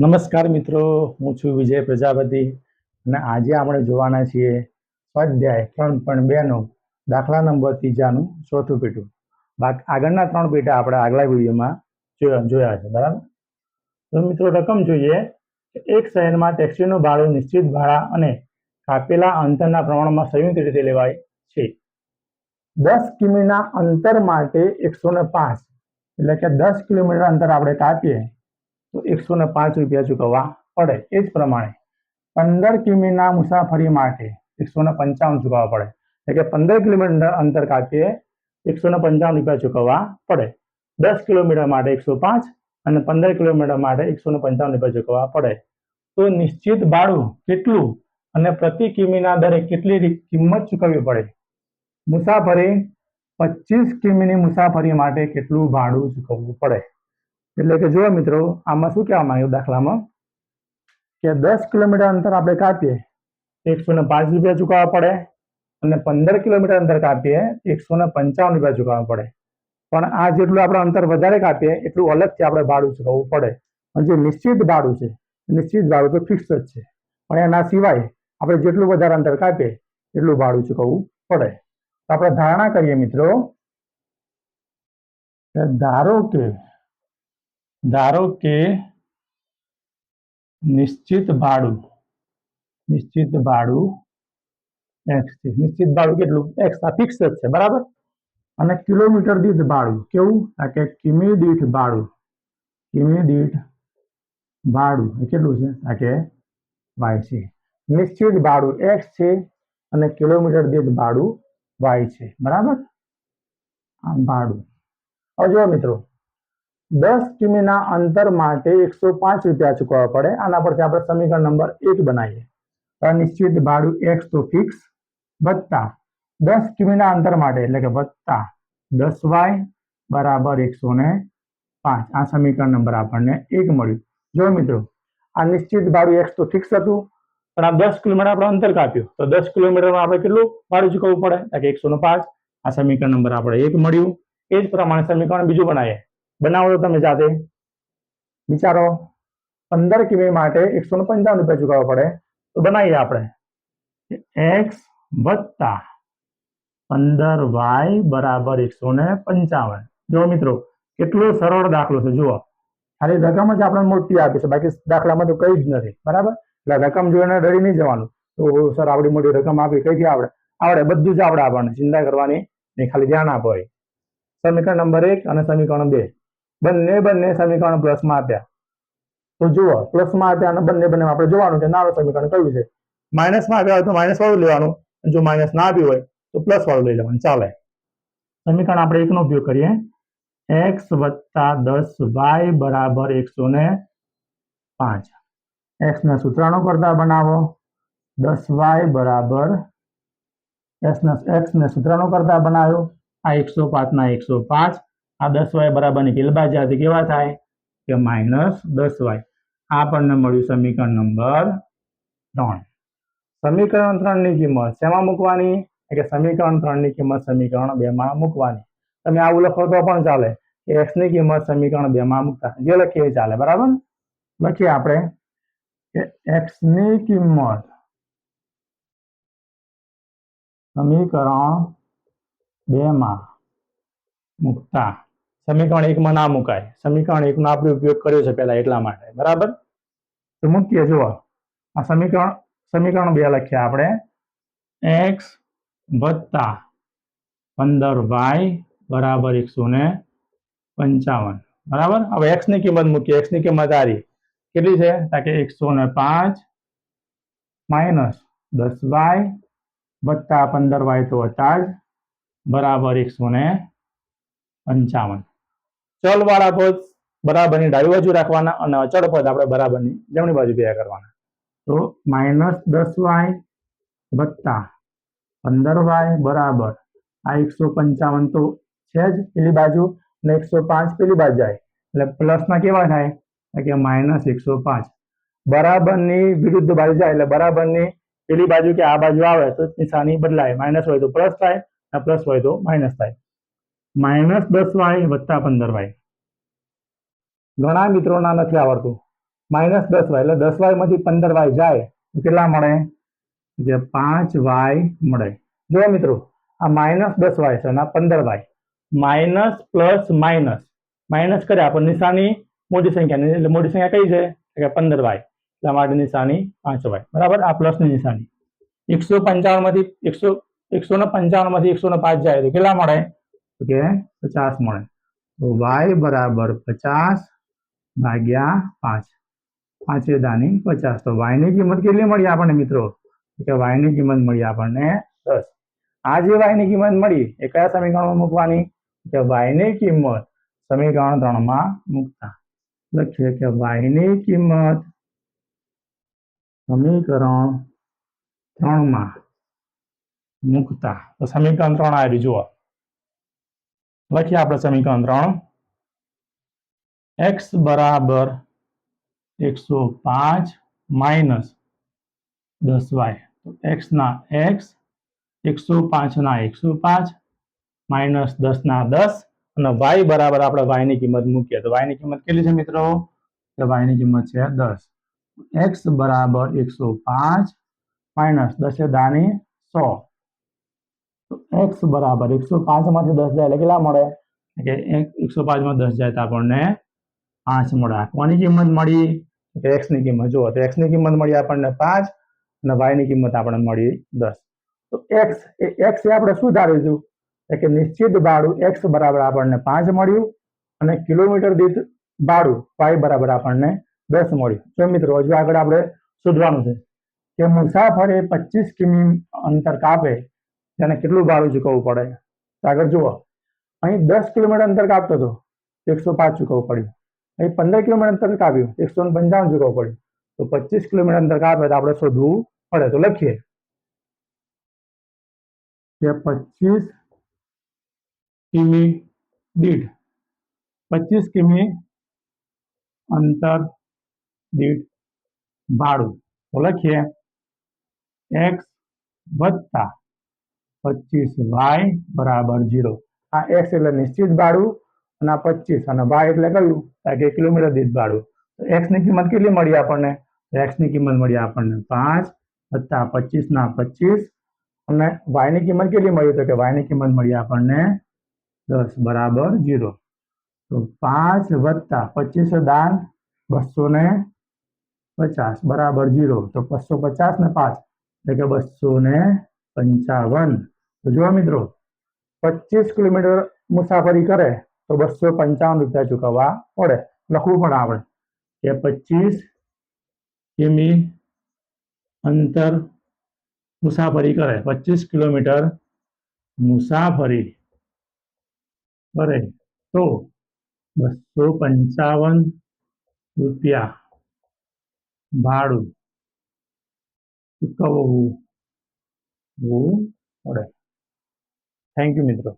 નમસ્કાર મિત્રો, હું છું વિજય પ્રજાપતિ અને આજે આપણે જોવાના છીએ સ્વાધ્યાય ત્રણ પણ બેનો દાખલા નંબર ત્રીજાનું ચોથું પેટું. બાકી આગળના ત્રણ પેટા આપણે આગલા વિડીયોમાં જોયા જોયા છે, બરાબર? તો મિત્રો રકમ જોઈએ એક શહેરમાં ટેક્સીનું ભાડું નિશ્ચિત ભાડા અને કાપેલા અંતરના પ્રમાણમાં સંયુક્ત રીતે લેવાય છે. દસ કિમીના અંતર માટે એકસો ને પાંચ, એટલે કે દસ કિલોમીટર અંતર આપણે કાપીએ તો એકસો ને પાંચ રૂપિયા ચૂકવવા પડે. એ જ પ્રમાણે પંદર કિમીના મુસાફરી માટે એકસો ને પંચાવન ચૂકવવા પડે. એટલે કે પંદર કિલોમીટર અંતર કાપીએ એકસો ને પંચાવન રૂપિયા ચૂકવવા પડે. દસ કિલોમીટર માટે એકસો પાંચ અને પંદર કિલોમીટર માટે એકસો ને પંચાવન રૂપિયા ચૂકવવા પડે. તો નિશ્ચિત ભાડું કેટલું અને પ્રતિ કિમીના દરે કેટલી કિંમત ચૂકવવી પડે? મુસાફરી પચીસ કિમીની મુસાફરી માટે કેટલું ભાડું ચૂકવવું પડે? એટલે કે જુઓ મિત્રો, આમાં શું કહેવામાં આવ્યું દાખલામાં? કે દસ કિલોમીટર અંતર આપણે કાપીએ, એકસો ને પાંચ રૂપિયા ચૂકવવા પડે અને પંદર કિલોમીટર અંતર કાપીએ, એકસો ને પંચાવન રૂપિયા ચૂકવવા પડે. પણ આ જેટલું આપણે અંતર વધારે કાપીએ, એટલું અલગથી આપણે ભાડું ચૂકવવું પડે. અને જે નિશ્ચિત ભાડું છે, નિશ્ચિત ભાડું તો ફિક્સ જ છે. પણ એના સિવાય આપણે જેટલું વધારે અંતર કાપીએ, એટલું ભાડું ચૂકવવું પડે. તો આપણે ધારણા કરીએ મિત્રો ધારો કે ધારો કે નિશ્ચિત ભાડું નિશ્ચિત ભાડું એક્સ છે. નિશ્ચિત ભાડું કેટલું? એક્સ આ ફિક્સ જ છે, બરાબર? અને કિલોમીટર દીઠ ભાડું કેવું? આ કે કિમી દીઠ ભાડું. કિમી દીઠ ભાડું. એ કેટલું છે? આ કે વાય છે. નિશ્ચિત ભાડું એક્સ છે અને કિલોમીટર દીઠ ભાડું વાય છે. બરાબર? આ ભાડું. હવે જુઓ મિત્રો દસ કિમીના અંતર માટે એકસો પાંચ રૂપિયા ચૂકવવા પડે. આના પરથી આપણે સમીકરણ નંબર એક બનાવીએ. અનિશ્ચિત ભાડું એક્સ તો ફિક્સ વત્તા દસ કિમીના અંતર માટે, એટલે કે વત્તા દસ વાય બરાબર એકસો ને પાંચ. આ સમીકરણ નંબર આપણને એક મળ્યું. જો મિત્રો આ નિશ્ચિત ભાડું એક્સ તો ફિક્સ હતું, પણ આ દસ કિલોમીટર આપણે અંતર કાપ્યું. તો દસ કિલોમીટરમાં આપણે કેટલું ભાડું ચૂકવવું પડે? એટલે એકસો ને પાંચ. આ સમીકરણ નંબર આપણે એક મળ્યું. એ જ પ્રમાણે સમીકરણ બીજું બનાવીએ. બનાવો તો તમે જાતે? વિચારો. પંદર કિમી માટે એકસો ને પંચાવન રૂપિયા ચૂકવવા પડે. તો બનાવીએ આપણે. એક્સ વત્તા પંદર વાય બરાબર એકસો ને પંચાવન. જો મિત્રો, કેટલો સરળ દાખલો છે, જુઓ. ખાલી રકમ જ આપણે મોટી આપી બાકી દાખલામાં તો કઈ જ નથી. બરાબર? એટલે રકમ જોઈને ડરી નહીં જવાનું. તો સર, આવડી મોટી રકમ આપી, કઈથી આવડે? આવડે બધું જ આવડે આપણને. ચિંતા કરવાની ખાલી ધ્યાન આપો સમીકરણ નંબર એક અને સમીકરણ બે. બંને બંને સમીકરણ પ્લસમાં આપ્યા. તો જુઓ પ્લસમાં આપ્યા અને બંને બંને આપણે જોવાનું કે નાનું સમીકરણ કયું છે? માઇનસમાં આપ્યા હોય તો માઇનસ વાળું લેવાનું. જો માઇનસ ના આપ્યું હોય તો પ્લસ વાળું લઈ લેવાનું. ચાલે. સમીકરણ આપણે એકનો ઉપયોગ કરીએ. એક્સ વત્તા દસ વાય બરાબર એકસો ને પાંચ. એક્સને ને સૂત્રાણુ કરતા બનાવો. દસ વાય બરાબર એક્સ એક્સને એક્સ ને સૂત્રાણુ કરતા બનાવ્યો. આ એકસો પાંચના એકસો પાંચ આ દસ વાય બરાબરની કિલબાજાથી કેવા થાય? કે માઇનસ દસ વાય. આ આપણને મળ્યું સમીકરણ નંબર ત્રણ. સમીકરણ ત્રણની કિંમત શેમાં મૂકવાની? એટલે સમીકરણ ત્રણની કિંમત સમીકરણ બેમાં મૂકવાની. તમે આવું લખો તો પણ ચાલે. કે એક્સની કિંમત સમીકરણ બેમાં મૂકતા. જે લખીએ ચાલે. બરાબર? લખીએ આપણે કે x ની કિંમત સમીકરણ બેમાં મૂકતા. સમીકરણ એકમાં ના મુકાય. સમીકરણ એકનો આપણે ઉપયોગ કર્યો છે પહેલા એટલા માટે. બરાબર? તો મૂકીએ, જુઓ. આ સમીકરણ સમીકરણ બે લખ્યા આપણે. એક્સ વત્તા પંદર વાય બરાબર એકસો ને પંચાવન. બરાબર? હવે એક્સની કિંમત મૂકીએ. એક્સની કિંમત આરી કેટલી છે? તાકે એકસો ને પાંચ માઇનસ દસ વાય વત્તા પંદર વાય તો હતા જ બરાબર એકસો ને પંચાવન. ચલ વાળા પદ બરાબરની ડાબી બાજુ રાખવાના અને અચળ પદ આપણે બરાબરની જમણી બાજુ ભેગા કરવાના. તો માઇનસ દસ વાય વત્તા પંદર વાય બરાબર. આ એકસો પંચાવન તો છે જ પેલી બાજુ ને એકસો પાંચ પેલી બાજુ જાય. એટલે પ્લસના કેવા થાય? કે માઇનસ એકસો પાંચ. બરાબરની વિરુદ્ધ બાજુ જાય એટલે બરાબરની પેલી બાજુ કે આ બાજુ આવે તો નિશાની બદલાય. માઇનસ હોય તો પ્લસ થાય અને પ્લસ હોય તો માઇનસ થાય. માઇનસ દસ વાય વત્તા પંદર વાય. ઘણા મિત્રોના નથી આવડતું. માઇનસ દસ વાય, એટલે દસ વાયમાંથી પંદર વાય જાય, તો કેટલા મળે? જે પાંચ વાય મળે. જો મિત્રો, આ માઇનસ દસ વાય છે અને પંદર Y. Minus plus minus minus કર્યા પણ નિશાની મોટી સંખ્યાની એટલે મોટી સંખ્યા કઈ છે? કે પંદર વાય. એટલા માટે નિશાની પાંચ વાય. બરાબર? આ પ્લસની નિશાની. એકસો પંચાવનમાંથી એકસો એકસો ને પંચાવનમાંથી એકસો ને પાંચ જાય, તો કેટલા મળે? કે પચાસ મળે. તો વાય બરાબર પચાસ ભાગ્યા પાંચ. પાંચે દાની પચાસ. તો વાયની કિંમત કેટલી મળી આપણને મિત્રો? કે વાયની કિંમત મળી આપણને દસ. આ જે વાયની કિંમત મળી એ કયા સમીકરણમાં મૂકવાની? કે વાયની કિંમત સમીકરણ ત્રણમાં મૂકતા. લખીએ કે વાયની કિંમત સમીકરણ ત્રણમાં મૂકતા. તો સમીકરણ ત્રણ આવી જુઓ લખીએ આપણે સમીકરણ ત્રણ. એક્સ બરાબર એકસો પાંચ માઇનસ દસ વાય. તો એક્સના એક્સ, એકસો પાંચના એકસો પાંચ, માઇનસ દસના દસ, અને વાય બરાબર આપણે વાયની કિંમત મૂકીએ. તો વાયની કિંમત કેટલી છે મિત્રો? તો વાયની કિંમત છે દસ. એક્સ બરાબર એકસો પાંચ, માઇનસ દસે દાની સો. એક્સ બરાબર એકસો પાંચમાંથી દસ જાય એટલે કેટલા મળે? કે એકસો પાંચમાં દસ જાય તો આપણને પાંચ મળે. આ કિંમત મળી? તો એક્સની કિંમત, જુઓ, તો એક્સની કિંમત મળી આપણને પાંચ અને વાયની કિંમત આપણને મળી દસ. તો એક્સ એ એક્સ એ આપણે શું ધારીશું કે નિશ્ચિત ભાડું એક્સ બરાબર આપણને પાંચ મળ્યું અને કિલોમીટર દીઠ ભાડું વાય બરાબર આપણને દસ મળ્યું. તો મિત્રો, હજુ આગળ આપણે શોધવાનું છે કે મુસાફરે પચીસ કિમી અંતર કાપે તેને કેટલું ભાડું ચૂકવવું પડે? આગળ જુઓ. અહીં દસ કિલોમીટર અંતર કાપતો હતો. એકસો પાંચ ચૂકવવું પડ્યું. અહીં પંદર કિલોમીટર અંતર કાપ્યું. એકસો પંચાવન ચૂકવવું પડ્યું. તો પચીસ કિલોમીટર અંતર કાપે તો આપણે શોધવું પડે. તો લખીએ. કે પચીસ કિમી દીઠ. પચીસ કિમી અંતર દીઠ ભાડું. તો લખીએ. એક્સ વત્તા પચીસ વાય બરાબર જીરો આ એક્સ એટલે નિશ્ચિત ભાડું અને આ પચીસ અને વાય એટલે કયું આ કે કિલોમીટર દીઠ ભાડું તો એક્સની કિંમત કેટલી મળી આપણને એક્સની કિંમત મળી આપણને પાંચ વત્તા પચીસ ના પચીસ અને વાયની કિંમત કેટલી મળી તો કે વાયની કિંમત મળી આપણને દસ બરાબર જીરો તો પાંચ વત્તા પચીસ દાન બસો ને પચાસ બરાબર જીરો તો બસો પચાસ ને પાંચ એટલે કે બસો ને પંચાવન. તો જોવા મિત્રો પચીસ કિલોમીટર મુસાફરી કરે તો બસો પંચાવન રૂપિયા ચૂકવવા પડે. લખવું પડે આપણે કે પચીસ કિમી અંતર મુસાફરી કરે. પચીસ કિલોમીટર મુસાફરી કરે તો બસો પંચાવન રૂપિયા ભાડું ચૂકવવું પડે થેન્ક યુ મિત્રો